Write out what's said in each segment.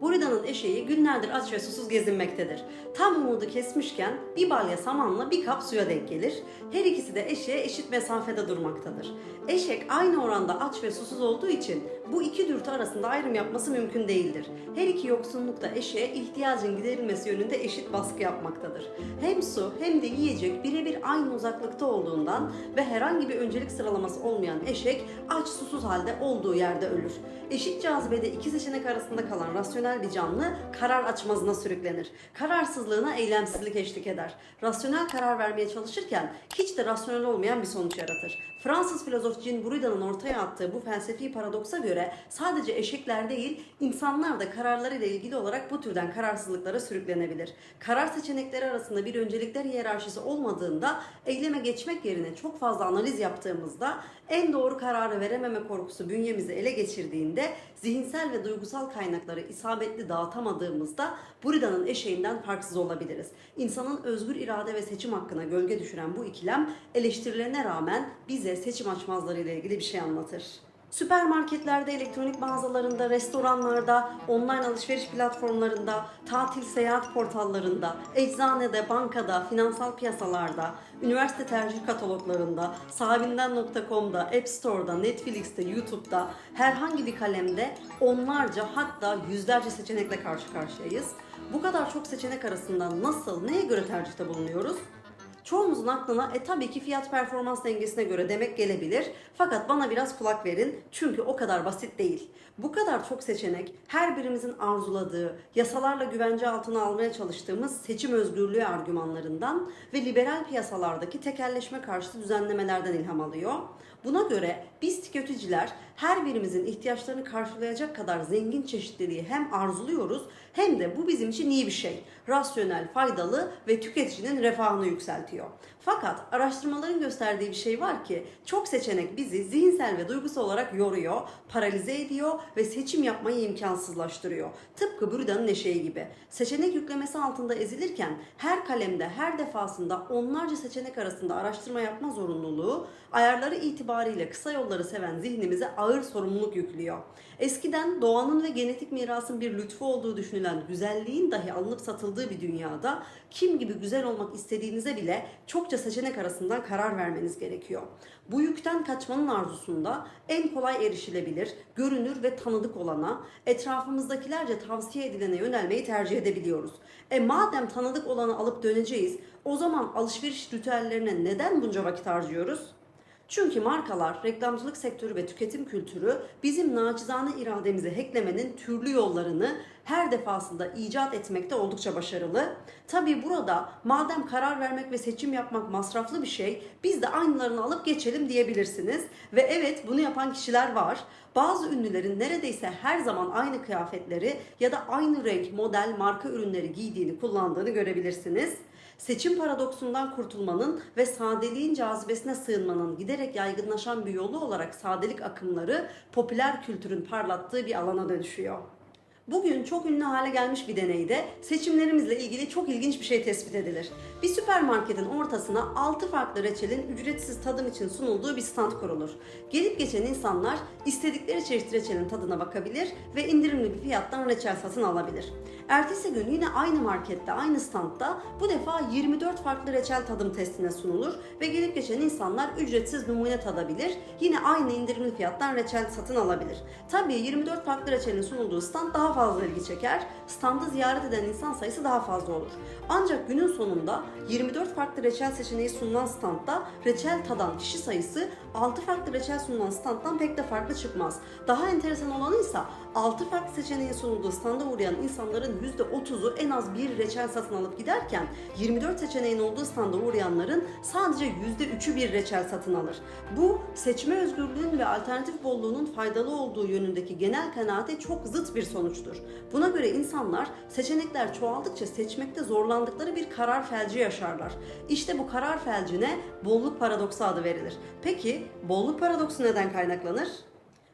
Burida'nın eşeği günlerdir aç ve susuz gezinmektedir. Tam umudu kesmişken bir balya samanla bir kap suya denk gelir. Her ikisi de eşeğe eşit mesafede durmaktadır. Eşek aynı oranda aç ve susuz olduğu için bu iki dürtü arasında ayrım yapması mümkün değildir. Her iki yoksunluk da eşeğe ihtiyacın giderilmesi yönünde eşit baskı yapmaktadır. Hem su hem de yiyecek birebir aynı uzaklıkta olduğundan ve herhangi bir öncelik sıralaması olmayan eşek aç susuz halde olduğu yerde ölür. Eşit cazibede iki seçenek arasında kalan rasyonel bir canlı karar açmazına sürüklenir. Kararsızlığına eylemsizlik eşlik eder. Rasyonel karar vermeye çalışırken hiç de rasyonel olmayan bir sonuç yaratır. Fransız filozof Jean Burida'nın ortaya attığı bu felsefi paradoksa göre sadece eşekler değil, insanlar da kararlarıyla ilgili olarak bu türden kararsızlıklara sürüklenebilir. Karar seçenekleri arasında bir öncelikler hiyerarşisi olmadığında eyleme geçmek yerine çok fazla analiz yaptığımızda en doğru kararı verememe korkusu bünyemizi ele geçirdiğinde zihinsel ve duygusal kaynakları isabetli dağıtamadığımızda Burida'nın eşeğinden farksız olabiliriz. İnsanın özgür irade ve seçim hakkına gölge düşüren bu ikilem eleştirilerine rağmen bize seçim açmazları ile ilgili bir şey anlatır. Süpermarketlerde, elektronik mağazalarında, restoranlarda, online alışveriş platformlarında, tatil seyahat portallarında, eczanede, bankada, finansal piyasalarda, üniversite tercih kataloglarında, sahibinden.com'da, App Store'da, Netflix'te, YouTube'da, herhangi bir kalemde onlarca hatta yüzlerce seçenekle karşı karşıyayız. Bu kadar çok seçenek arasında nasıl, neye göre tercihte bulunuyoruz? Çoğumuzun aklına e tabii ki fiyat performans dengesine göre demek gelebilir. Fakat bana biraz kulak verin çünkü o kadar basit değil. Bu kadar çok seçenek her birimizin arzuladığı, yasalarla güvence altına almaya çalıştığımız seçim özgürlüğü argümanlarından ve liberal piyasalardaki tekelleşme karşıtı düzenlemelerden ilham alıyor. Buna göre biz tüketiciler her birimizin ihtiyaçlarını karşılayacak kadar zengin çeşitliliği hem arzuluyoruz hem de bu bizim için iyi bir şey. Rasyonel, faydalı ve tüketicinin refahını yükseltiyor. Fakat araştırmaların gösterdiği bir şey var ki çok seçenek bizi zihinsel ve duygusal olarak yoruyor, paralize ediyor ve seçim yapmayı imkansızlaştırıyor. Tıpkı Burida'nın eşeği gibi. Seçenek yüklemesi altında ezilirken her kalemde her defasında onlarca seçenek arasında araştırma yapma zorunluluğu ayarları itibariyle kısa yolları seven zihnimize ağır sorumluluk yüklüyor. Eskiden doğanın ve genetik mirasın bir lütfu olduğu düşünülen güzelliğin dahi alınıp satıldığı bir dünyada kim gibi güzel olmak istediğinize bile çokça seçenek arasından karar vermeniz gerekiyor. Bu yükten kaçmanın arzusunda en kolay erişilebilir, görünür ve tanıdık olana, etrafımızdakilerce tavsiye edilene yönelmeyi tercih edebiliyoruz. E madem tanıdık olanı alıp döneceğiz, o zaman alışveriş ritüellerine neden bunca vakit harcıyoruz? Çünkü markalar, reklamcılık sektörü ve tüketim kültürü bizim naçizane irademizi hacklemenin türlü yollarını her defasında icat etmekte oldukça başarılı. Tabi burada madem karar vermek ve seçim yapmak masraflı bir şey, biz de aynılarını alıp geçelim diyebilirsiniz. Ve evet bunu yapan kişiler var. Bazı ünlülerin neredeyse her zaman aynı kıyafetleri ya da aynı renk, model, marka ürünleri giydiğini, kullandığını görebilirsiniz. Seçim paradoksundan kurtulmanın ve sadeliğin cazibesine sığınmanın giderek yaygınlaşan bir yolu olarak sadelik akımları popüler kültürün parlattığı bir alana dönüşüyor. Bugün çok ünlü hale gelmiş bir deneyde seçimlerimizle ilgili çok ilginç bir şey tespit edilir. Bir süpermarketin ortasına 6 farklı reçelin ücretsiz tadım için sunulduğu bir stand kurulur. Gelip geçen insanlar istedikleri çeşit reçelin tadına bakabilir ve indirimli bir fiyattan reçel satın alabilir. Ertesi gün yine aynı markette, aynı standta bu defa 24 farklı reçel tadım testine sunulur ve gelip geçen insanlar ücretsiz numune tadabilir. Yine aynı indirimli fiyattan reçel satın alabilir. Tabii 24 farklı reçelin sunulduğu stand daha fazla ilgi çeker. Standı ziyaret eden insan sayısı daha fazla olur. Ancak günün sonunda 24 farklı reçel seçeneği sunulan standta reçel tadan kişi sayısı 6 farklı reçel sunulan standtan pek de farklı çıkmaz. Daha enteresan olanı ise 6 farklı seçeneğin sunulduğu standa uğrayan insanların %30'u en az bir reçel satın alıp giderken 24 seçeneğin olduğu standa uğrayanların sadece %3'ü bir reçel satın alır. Bu seçme özgürlüğün ve alternatif bolluğunun faydalı olduğu yönündeki genel kanaate çok zıt bir sonuçtur. Buna göre insanlar seçenekler çoğaldıkça seçmekte zorlandıkları bir karar felci yaşarlar. İşte bu karar felcine bolluk paradoksu adı verilir. Peki bolluk paradoksu neden kaynaklanır?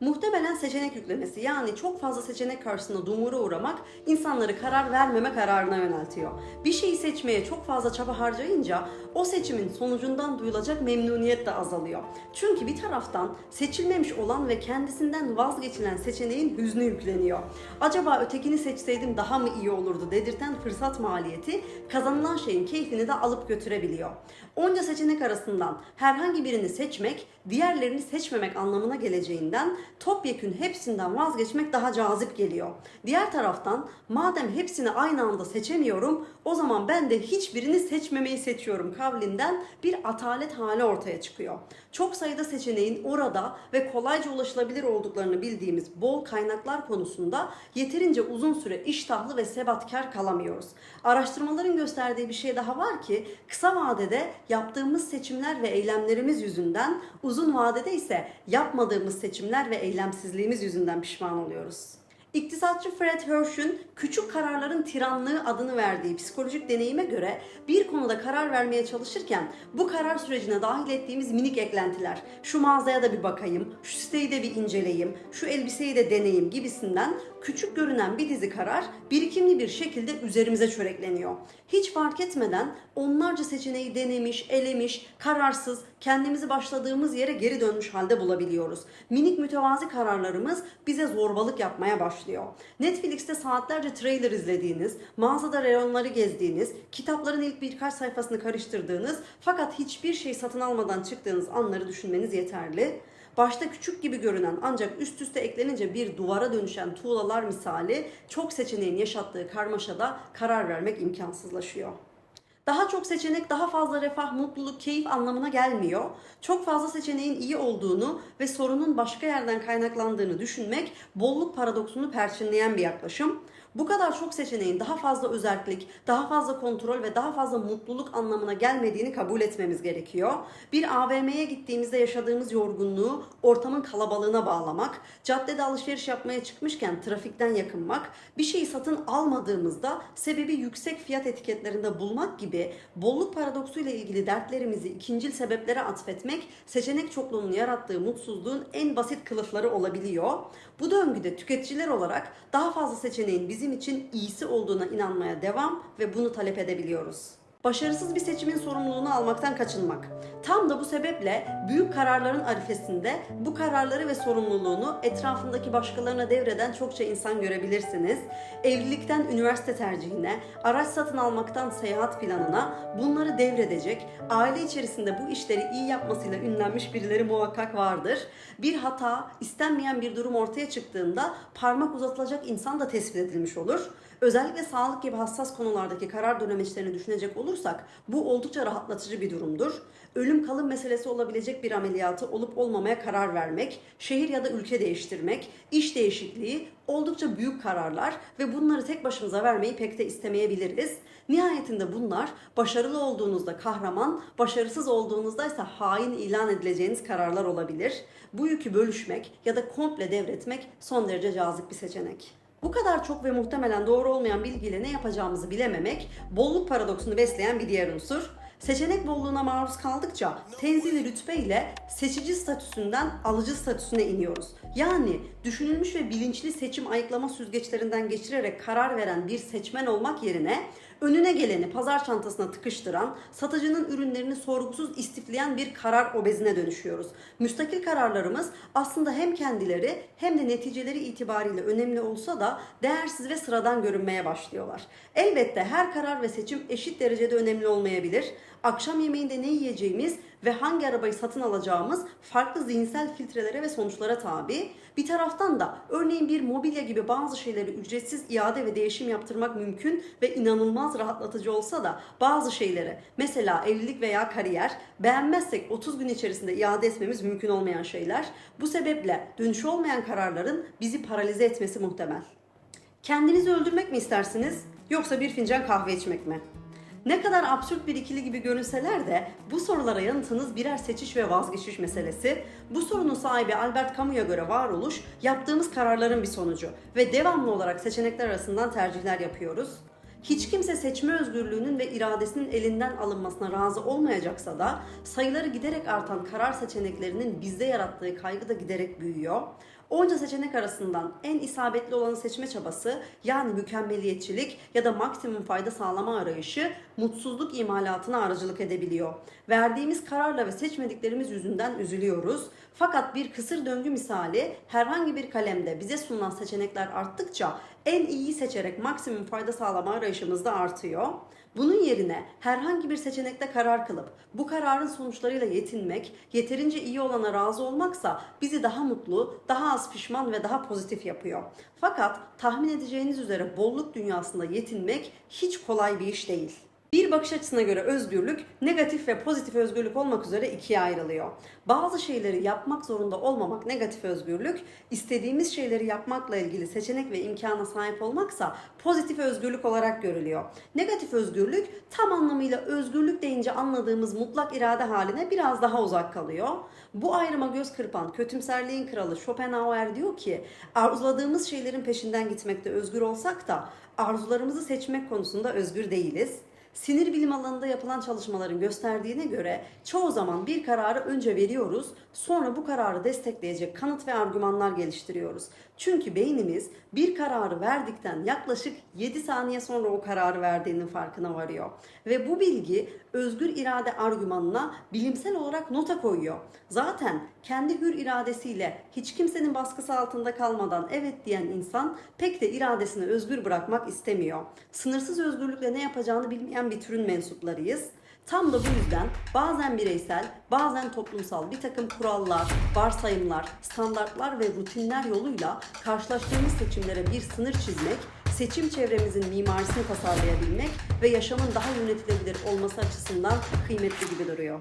Muhtemelen seçenek yüklemesi yani çok fazla seçenek karşısında dumura uğramak insanları karar vermeme kararına yöneltiyor. Bir şeyi seçmeye çok fazla çaba harcayınca o seçimin sonucundan duyulacak memnuniyet de azalıyor. Çünkü bir taraftan seçilmemiş olan ve kendisinden vazgeçilen seçeneğin hüznü yükleniyor. Acaba ötekini seçseydim daha mı iyi olurdu dedirten fırsat maliyeti kazanılan şeyin keyfini de alıp götürebiliyor. Onca seçenek arasından herhangi birini seçmek diğerlerini seçmemek anlamına geleceğinden topyekün hepsinden vazgeçmek daha cazip geliyor. Diğer taraftan madem hepsini aynı anda seçemiyorum o zaman ben de hiçbirini seçmemeyi seçiyorum kavlinden bir atalet hali ortaya çıkıyor. Çok sayıda seçeneğin orada ve kolayca ulaşılabilir olduklarını bildiğimiz bol kaynaklar konusunda yeterince uzun süre iştahlı ve sebatkar kalamıyoruz. Araştırmaların gösterdiği bir şey daha var ki kısa vadede yaptığımız seçimler ve eylemlerimiz yüzünden uzun vadede ise yapmadığımız seçimler ve eylemsizliğimiz yüzünden pişman oluyoruz. İktisatçı Fred Hirsch'ün küçük kararların tiranlığı adını verdiği psikolojik deneyime göre bir konuda karar vermeye çalışırken bu karar sürecine dahil ettiğimiz minik eklentiler, şu mağazaya da bir bakayım, şu siteyi de bir inceleyeyim, şu elbiseyi de deneyeyim gibisinden küçük görünen bir dizi karar birikimli bir şekilde üzerimize çörekleniyor. Hiç fark etmeden onlarca seçeneği denemiş, elemiş, kararsız, kendimizi başladığımız yere geri dönmüş halde bulabiliyoruz. Minik mütevazi kararlarımız bize zorbalık yapmaya başlıyor. Netflix'te saatlerce trailer izlediğiniz, mağazada reyonları gezdiğiniz, kitapların ilk birkaç sayfasını karıştırdığınız fakat hiçbir şey satın almadan çıktığınız anları düşünmeniz yeterli. Başta küçük gibi görünen ancak üst üste eklenince bir duvara dönüşen tuğlalar misali çok seçeneğin yaşattığı karmaşada karar vermek imkansızlaşıyor. Daha çok seçenek daha fazla refah, mutluluk, keyif anlamına gelmiyor. Çok fazla seçeneğin iyi olduğunu ve sorunun başka yerden kaynaklandığını düşünmek bolluk paradoksunu perçinleyen bir yaklaşım. Bu kadar çok seçeneğin daha fazla özellik, daha fazla kontrol ve daha fazla mutluluk anlamına gelmediğini kabul etmemiz gerekiyor. Bir AVM'ye gittiğimizde yaşadığımız yorgunluğu ortamın kalabalığına bağlamak, caddede alışveriş yapmaya çıkmışken trafikten yakınmak, bir şeyi satın almadığımızda sebebi yüksek fiyat etiketlerinde bulmak gibi bolluk paradoksuyla ilgili dertlerimizi ikincil sebeplere atfetmek seçenek çokluğunun yarattığı mutsuzluğun en basit kılıfları olabiliyor. Bu döngüde tüketiciler olarak daha fazla seçeneğin bizim için iyisi olduğuna inanmaya devam ve bunu talep edebiliyoruz. Başarısız bir seçimin sorumluluğunu almaktan kaçınmak. Tam da bu sebeple büyük kararların arifesinde bu kararları ve sorumluluğunu etrafındaki başkalarına devreden çokça insan görebilirsiniz. Evlilikten üniversite tercihine, araç satın almaktan seyahat planına bunları devredecek, aile içerisinde bu işleri iyi yapmasıyla ünlenmiş birileri muhakkak vardır. Bir hata, istenmeyen bir durum ortaya çıktığında parmak uzatılacak insan da tespit edilmiş olur. Özellikle sağlık gibi hassas konulardaki karar dönemeçlerini düşünecek olursak bu oldukça rahatlatıcı bir durumdur. Ölüm kalım meselesi olabilecek bir ameliyatı olup olmamaya karar vermek, şehir ya da ülke değiştirmek, iş değişikliği oldukça büyük kararlar ve bunları tek başımıza vermeyi pek de istemeyebiliriz. Nihayetinde bunlar başarılı olduğunuzda kahraman, başarısız olduğunuzda ise hain ilan edileceğiniz kararlar olabilir. Bu yükü bölüşmek ya da komple devretmek son derece cazip bir seçenek. Bu kadar çok ve muhtemelen doğru olmayan bilgiyle ne yapacağımızı bilememek, bolluk paradoksunu besleyen bir diğer unsur. Seçenek bolluğuna maruz kaldıkça tenzili rütbe ile seçici statüsünden alıcı statüsüne iniyoruz. Yani düşünülmüş ve bilinçli seçim ayıklama süzgeçlerinden geçirerek karar veren bir seçmen olmak yerine önüne geleni pazar çantasına tıkıştıran, satıcının ürünlerini sorgusuz istifleyen bir karar obezine dönüşüyoruz. Müstakil kararlarımız aslında hem kendileri hem de neticeleri itibariyle önemli olsa da değersiz ve sıradan görünmeye başlıyorlar. Elbette her karar ve seçim eşit derecede önemli olmayabilir. Akşam yemeğinde ne yiyeceğimiz ve hangi arabayı satın alacağımız farklı zihinsel filtrelere ve sonuçlara tabi. Bir taraftan da örneğin bir mobilya gibi bazı şeyleri ücretsiz iade ve değişim yaptırmak mümkün ve inanılmaz rahatlatıcı olsa da bazı şeyleri mesela evlilik veya kariyer beğenmezsek 30 gün içerisinde iade etmemiz mümkün olmayan şeyler. Bu sebeple dönüşü olmayan kararların bizi paralize etmesi muhtemel. Kendinizi öldürmek mi istersiniz yoksa bir fincan kahve içmek mi? Ne kadar absürt bir ikili gibi görünseler de bu sorulara yanıtınız birer seçiş ve vazgeçiş meselesi. Bu sorunun sahibi Albert Camus'a göre varoluş yaptığımız kararların bir sonucu ve devamlı olarak seçenekler arasından tercihler yapıyoruz. Hiç kimse seçme özgürlüğünün ve iradesinin elinden alınmasına razı olmayacaksa da sayıları giderek artan karar seçeneklerinin bizde yarattığı kaygı da giderek büyüyor. Onca seçenek arasından en isabetli olanı seçme çabası yani mükemmeliyetçilik ya da maksimum fayda sağlama arayışı mutsuzluk imalatına aracılık edebiliyor. Verdiğimiz kararla ve seçmediklerimiz yüzünden üzülüyoruz. Fakat bir kısır döngü misali herhangi bir kalemde bize sunulan seçenekler arttıkça en iyiyi seçerek maksimum fayda sağlama arayışımız da artıyor. Bunun yerine herhangi bir seçenekte karar kılıp bu kararın sonuçlarıyla yetinmek, yeterince iyi olana razı olmaksa bizi daha mutlu, daha az pişman ve daha pozitif yapıyor. Fakat tahmin edeceğiniz üzere bolluk dünyasında yetinmek hiç kolay bir iş değil. Bir bakış açısına göre özgürlük negatif ve pozitif özgürlük olmak üzere ikiye ayrılıyor. Bazı şeyleri yapmak zorunda olmamak negatif özgürlük, istediğimiz şeyleri yapmakla ilgili seçenek ve imkana sahip olmaksa pozitif özgürlük olarak görülüyor. Negatif özgürlük tam anlamıyla özgürlük deyince anladığımız mutlak irade haline biraz daha uzak kalıyor. Bu ayrıma göz kırpan kötümserliğin kralı Schopenhauer diyor ki arzuladığımız şeylerin peşinden gitmekte özgür olsak da arzularımızı seçmek konusunda özgür değiliz. Sinir bilim alanında yapılan çalışmaların gösterdiğine göre çoğu zaman bir kararı önce veriyoruz, sonra bu kararı destekleyecek kanıt ve argümanlar geliştiriyoruz. Çünkü beynimiz bir kararı verdikten yaklaşık 7 saniye sonra o kararı verdiğinin farkına varıyor. Ve bu bilgi özgür irade argümanına bilimsel olarak nota koyuyor. Zaten kendi hür iradesiyle hiç kimsenin baskısı altında kalmadan evet diyen insan pek de iradesini özgür bırakmak istemiyor. Sınırsız özgürlükle ne yapacağını bilmeyen bir türün mensuplarıyız. Tam da bu yüzden bazen bireysel, bazen toplumsal bir takım kurallar, varsayımlar, standartlar ve rutinler yoluyla karşılaştığımız seçimlere bir sınır çizmek, seçim çevremizin mimarisini tasarlayabilmek ve yaşamın daha yönetilebilir olması açısından kıymetli gibi duruyor.